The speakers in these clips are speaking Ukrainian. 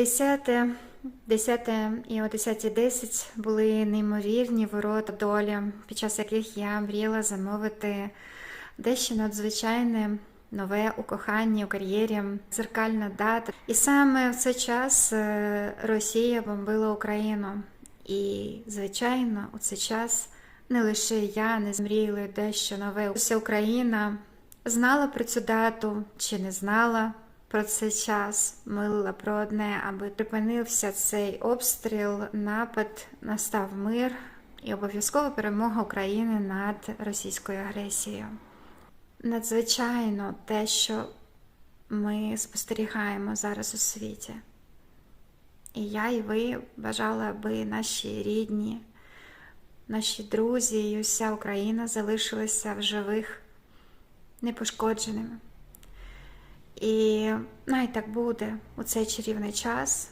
Десяте, десяте і о 10.10 були неймовірні ворота долі, під час яких я мріяла замовити дещо надзвичайне, нове у коханні, у кар'єрі, дзеркальна дата. І саме в цей час е, Росія бомбила Україну. І, звичайно, у цей час не лише я не змріяла дещо нове. Вся Україна знала про цю дату чи не знала про цей час. Молила про одне, аби припинився цей обстріл, напад, настав мир і обов'язкова перемога України над російською агресією. Надзвичайно те, що ми спостерігаємо зараз у світі. І я, і ви бажали, аби наші рідні, наші друзі і уся Україна залишилися в живих, непошкодженими. І най так буде у цей чарівний час.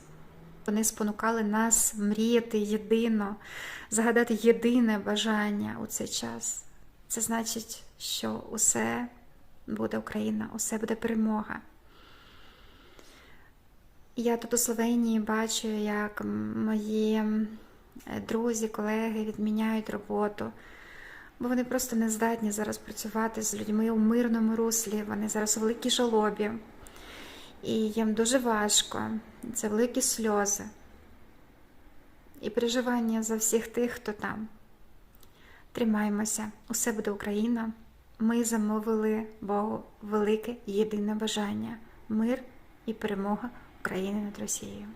Вони спонукали нас мріяти єдино, загадати єдине бажання у цей час. Це значить, що усе буде Україна, усе буде перемога. Я тут у Словенії бачу, як мої е, друзі, колеги відміняють роботу, бо вони просто не здатні зараз працювати з людьми у мирному руслі. Вони зараз у великій жалобі. І їм дуже важко. Це великі сльози і переживання за всіх тих, хто там. Тримаймося, усе буде Україна. Ми замовили Богу велике єдине бажання мир і перемога України над Росією.